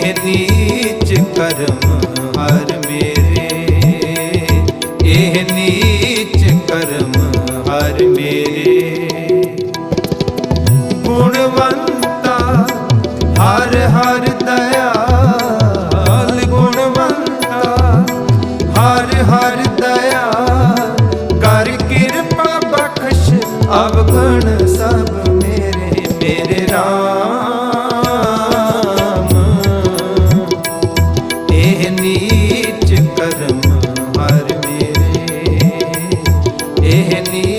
ਇਹ ਨੀਚ ਕਰਮ ਹਰ ਮੇਰੇ ਇਹ ਨੀਚ ਕਰਮ ਹਰ ਮੇਰੇ ਗੁਣਵੰਤਾ ਹਰ ਹਰ ਦਇਆਲ ਗੁਣਵੰਤਾ ਹਰ ਹਰ ਦਇਆ ਕਰ ਕਿਰਪਾ ਬਖਸ਼ ਅਵਗਣ ਸਭ ਮੇਰੇ ਮੇਰੇ ਰਾਮ नीच कर्म हर मेरे। एहनी